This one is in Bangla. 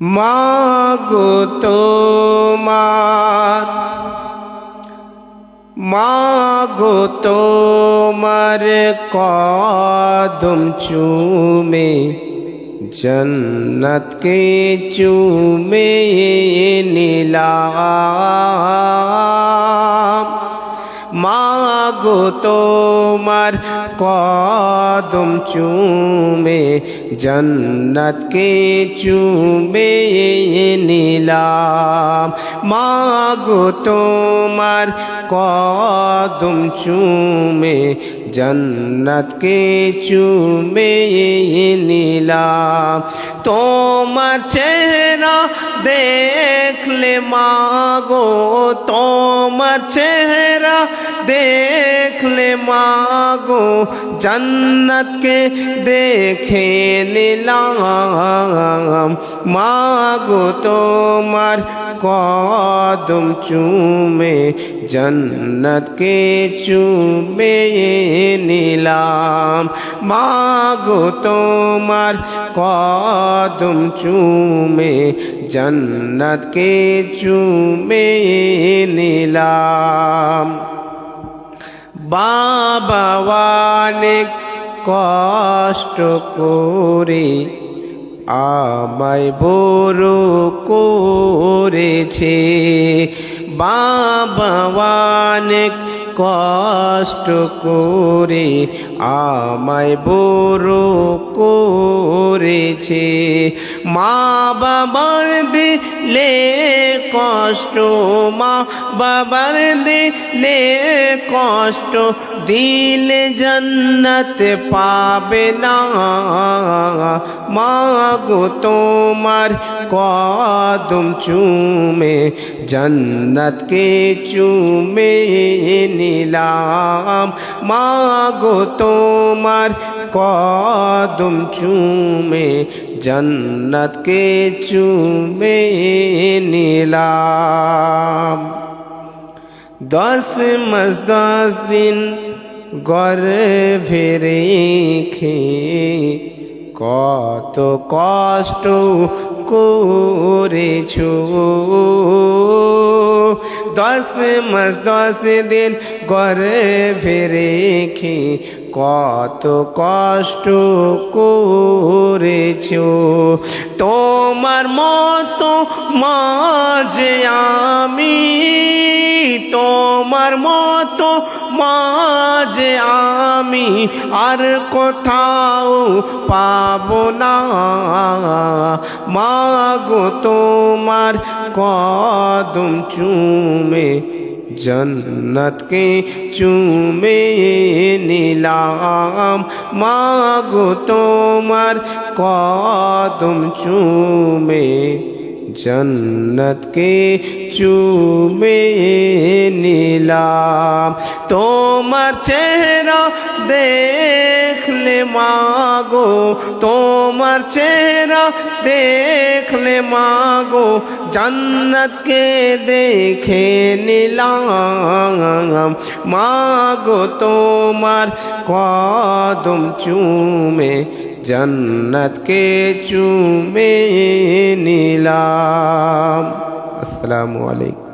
মাগো তোমার মাগো তোমার কদম চুমে জন্নত কে চুমে নীলাম। মাগো তোমার কদম চুমে জন্নত কে চুমে নিলাম। মাগো তোমার কদম চুমে জন্নত কে চুমে নিলাম। তোমার চেহারা দেখলে মাগো তোমার চেহারা দেখলে মাগো জন্নত কে দেখে নিলাম। মাগো, তোমার কদম চুমে জন্নত কে চুমে নিলাম। মাগো, তোমার কদম চুমে জন্নত কে চুমে নিলাম। বাবা অনেক কষ্ট করে আমায় বড় করেছে। বাবা কষ্ট করে আমায় বড় করেছে। মা বাবার দিলে কষ্ট, মা বাবার দিলে কষ্ট, দিলে জন্নত পাবে না। মা গো, তোমার কদম চুমে জন্নত কে চুমে নিলাম। মা গো, তোমার কদম চুমে জন্নত কে চুমে নিলাম। দশ মাস দশ দিন গর্ভে রেখে কত কষ্ট করেছ। দশ মাস দশ দিন গর্ভে রেখে কত কষ্ট করেছ। তোমার মতো মাঝে আমি, তোমার মতো মাঝে আমি আর কোথাও পাব না। মাগো তোমার কদম চুমে জন্নতকে চুমে নিলাম। মাগো তোমার কদম চুমে জন্নত কে চুমে নিলাম তোমার চেহারা দেখলে মাগো তোমার চেহারা দেখলে মাগো জন্নত কে দেখে নিলাম মাগো তোমার কদম চুমে জন্নত কে চুমে নিলাম। আসসালামু আলাইকুম।